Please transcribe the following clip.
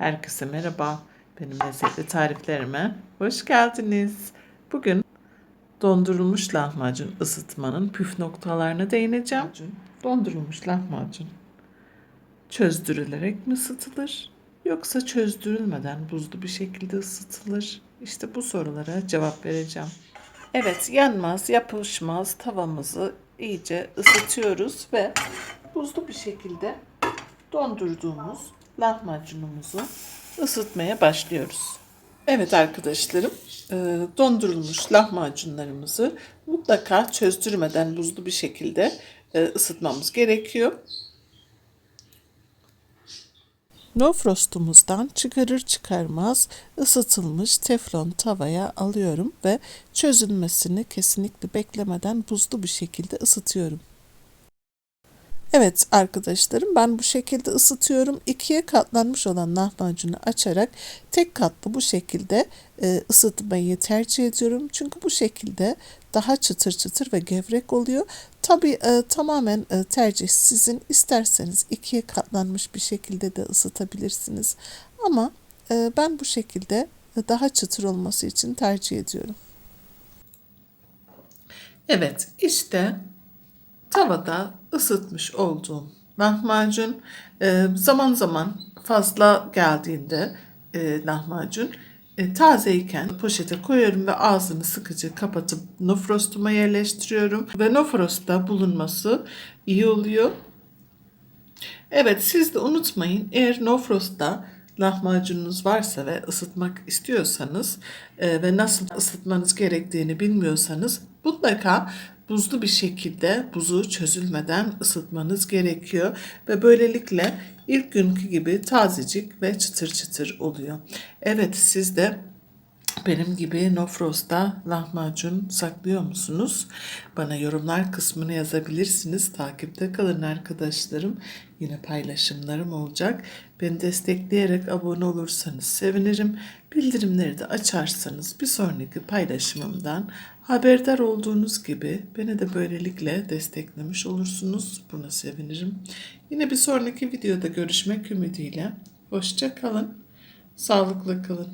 Herkese merhaba. Benim lezzetli tariflerime hoş geldiniz. Bugün dondurulmuş lahmacun ısıtmanın püf noktalarına değineceğim. Dondurulmuş lahmacun çözdürülerek mi ısıtılır yoksa çözdürülmeden buzlu bir şekilde ısıtılır? İşte bu sorulara cevap vereceğim. Evet, yanmaz, yapışmaz tavamızı iyice ısıtıyoruz ve buzlu bir şekilde dondurduğumuz lahmacunumuzu ısıtmaya başlıyoruz. Evet arkadaşlarım, e, dondurulmuş lahmacunlarımızı mutlaka çözdürmeden buzlu bir şekilde e, ısıtmamız gerekiyor. No frostumuzdan çıkarır çıkarmaz ısıtılmış teflon tavaya alıyorum ve çözülmesini kesinlikle beklemeden buzlu bir şekilde ısıtıyorum. Evet arkadaşlarım ben bu şekilde ısıtıyorum. İkiye katlanmış olan lahmacunu açarak tek katlı bu şekilde e, ısıtmayı tercih ediyorum. Çünkü bu şekilde daha çıtır çıtır ve gevrek oluyor. Tabi e, tamamen e, tercih sizin. İsterseniz ikiye katlanmış bir şekilde de ısıtabilirsiniz. Ama ben bu şekilde daha çıtır olması için tercih ediyorum. Evet işte tavada ısıtmış olduğum lahmacun e, zaman zaman fazla geldiğinde e, lahmacun e, tazeyken poşete koyuyorum ve ağzını sıkıcı kapatıp nofrostuma yerleştiriyorum ve nofrostta bulunması iyi oluyor. Evet siz de unutmayın eğer nofrostta lahmacununuz varsa ve ısıtmak istiyorsanız e, ve nasıl ısıtmanız gerektiğini bilmiyorsanız mutlaka buzlu bir şekilde buzu çözülmeden ısıtmanız gerekiyor ve böylelikle ilk günkü gibi tazecik ve çıtır çıtır oluyor. Evet siz de benim gibi Nofros'ta lahmacun saklıyor musunuz? Bana yorumlar kısmını yazabilirsiniz. Takipte kalın arkadaşlarım. Yine paylaşımlarım olacak. Beni destekleyerek abone olursanız sevinirim. Bildirimleri de açarsanız bir sonraki paylaşımımdan haberdar olduğunuz gibi beni de böylelikle desteklemiş olursunuz. Buna sevinirim. Yine bir sonraki videoda görüşmek ümidiyle. Hoşça kalın. Sağlıklı kalın.